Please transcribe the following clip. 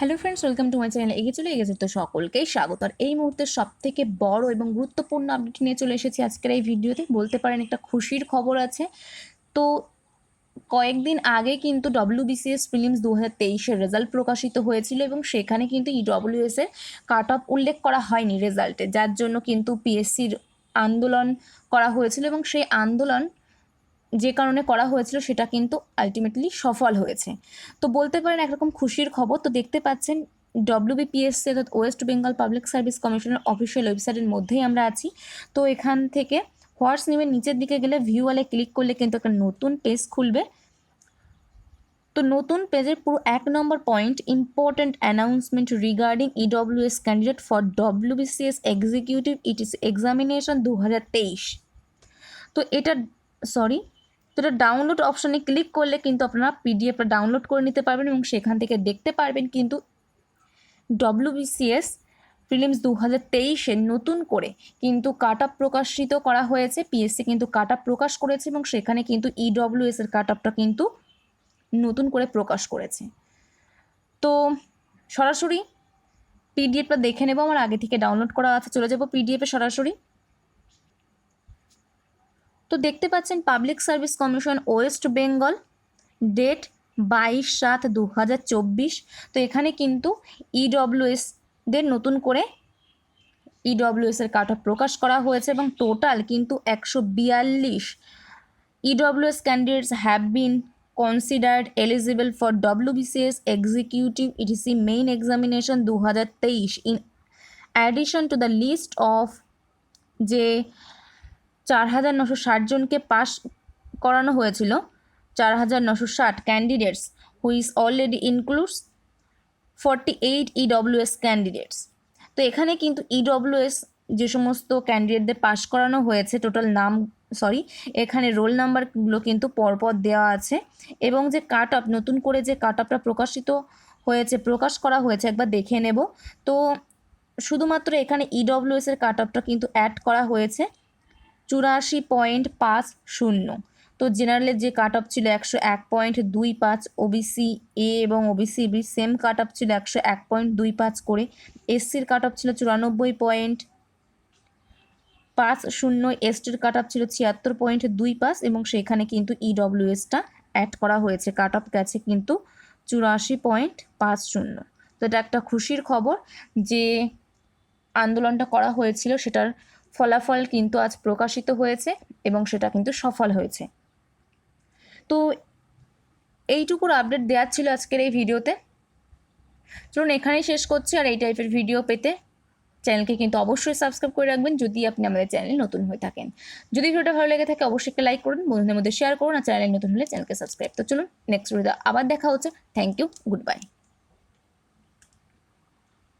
Hello friends welcome to my channel এগিয়ে চলে গেছে তো সকলকেই স্বাগত। আর এই মুহূর্তে সব থেকে বড় এবং গুরুত্বপূর্ণ আপডেট নিয়ে চলে এসেছি আজকের এই ভিডিওতে। বলতে পারেন একটা খুশির খবর আছে। তো কয়েকদিন আগে কিন্তু ডব্লিউবিসিএস প্রিলিমস দু হাজার তেইশের রেজাল্ট প্রকাশিত হয়েছিল এবং সেখানে কিন্তু ইডব্লিউএস এর কাট অফ উল্লেখ করা হয়নি রেজাল্টে যার জন্য কিন্তু পিএসসির আন্দোলন করা হয়েছিল এবং সেই আন্দোলন যে কারণে করা হয়েছিল সেটা কিন্তু আলটিমেটলি সফল হয়েছে। তো বলতে পারেন একরকম খুশির খবর, তো দেখতে পাচ্ছেন ডব্লিউবিপিএসসি অর্থাৎ ওয়েস্ট বেঙ্গল পাবলিক সার্ভিস কমিশনের অফিসিয়াল ওয়েবসাইটের মধ্যেই আমরা আছি। তো এখান থেকে হোয়াটস নিউয়ের নিচের দিকে গেলে ভিউওয়ালে ক্লিক করলে কিন্তু একটা নতুন পেজ খুলবে। তো নতুন পেজের পুরো এক নম্বর point important announcement regarding EWS candidate for WBCS executive it etc examination দু হাজার তেইশ। তো এটা সরি তো এটা ডাউনলোড অপশানে ক্লিক করলে কিন্তু আপনারা পিডিএফটা ডাউনলোড করে নিতে পারবেন এবং সেখান থেকে দেখতে পারবেন কিন্তু ডব্লিউবিসিএস প্রিলিমস দু হাজার তেইশে নতুন করে কিন্তু কাট আপ প্রকাশিত করা হয়েছে পিএসসি কিন্তু কাট আপ প্রকাশ করেছে এবং সেখানে কিন্তু ইডব্লিউএস এর কাট আপটা কিন্তু নতুন করে প্রকাশ করেছে। তো সরাসরি পিডিএফটা দেখে নেব, আমার আগে থেকে ডাউনলোড করা আছে, চলে যাব পিডিএফে সরাসরি। তো দেখতে পাচ্ছেন Public Service Commission West Bengal, date বাইশ সাত দু হাজার চব্বিশ। তো এখানে কিন্তু ইডব্লিউএস দের নতুন করে ইডব্লিউএস এর কাট প্রকাশ করা হয়েছে এবং টোটাল কিন্তু একশো বিয়াল্লিশ EWS candidates have been considered eligible for WBCS executive etc main examination দু হাজার তেইশ. In addition to the list of যে চার হাজার নশো ষাট জনকে পাস করানো হয়েছিল। চার হাজার নশো ষাট candidates who's already includes forty eight EWS candidates তো এখানে কিন্তু ইডব্লিউএস যে সমস্ত ক্যান্ডিডেটদের পাশ করানো হয়েছে টোটাল নাম সরি এখানে রোল নাম্বারগুলো কিন্তু পরপর দেওয়া আছে। এবং যে কাট আপ নতুন করে যে কাট আপটা প্রকাশিত হয়েছে, প্রকাশ করা হয়েছে, একবার দেখে নেব। তো শুধুমাত্র এখানে ইডব্লিউএস এর কাট আপটা কিন্তু অ্যাড করা হয়েছে। চুরাশি পয়েন্ট পাঁচ শূন্য। তো জেনারেলের যে কাট অফ ছিল একশো এক পয়েন্ট দুই পাঁচ ওবিসি এ এবং OBC B same cut off ছিল একশো এক পয়েন্ট দুই পাঁচ করে। এসসির কাট অফ ছিল চুরানব্বই পয়েন্ট পাঁচ শূন্য। এসটির কাট অফ ছিল ছিয়াত্তর পয়েন্ট দুই পাঁচ এবং সেখানে কিন্তু ইডব্লিউএসটা অ্যাড করা হয়েছে। কাট অফ গেছে কিন্তু চুরাশি পয়েন্ট পাঁচ শূন্য। তো এটা একটা খুশির খবর যে আন্দোলনটা করা হয়েছিল সেটার ফলাফল কিন্তু আজ প্রকাশিত হয়েছে এবং সেটা কিন্তু সফল হয়েছে। তো এইটুকুর আপডেট দেওয়ার ছিল আজকের এই ভিডিওতে। চলুন এখানেই শেষ করছি আর এই টাইপের ভিডিও পেতে চ্যানেলকে কিন্তু অবশ্যই সাবস্ক্রাইব করে রাখবেন যদি আপনি আমাদের চ্যানেলে নতুন হয়ে থাকেন। যদি ভিডিওটা ভালো লেগে থাকে অবশ্যই একটা লাইক করুন, বন্ধুদের মধ্যে শেয়ার করুন আর চ্যানেলে নতুন হলে চ্যানেলকে সাবস্ক্রাইব তো চলুন নেক্সট ভিডিও আবার দেখা হচ্ছে। Thank you good bye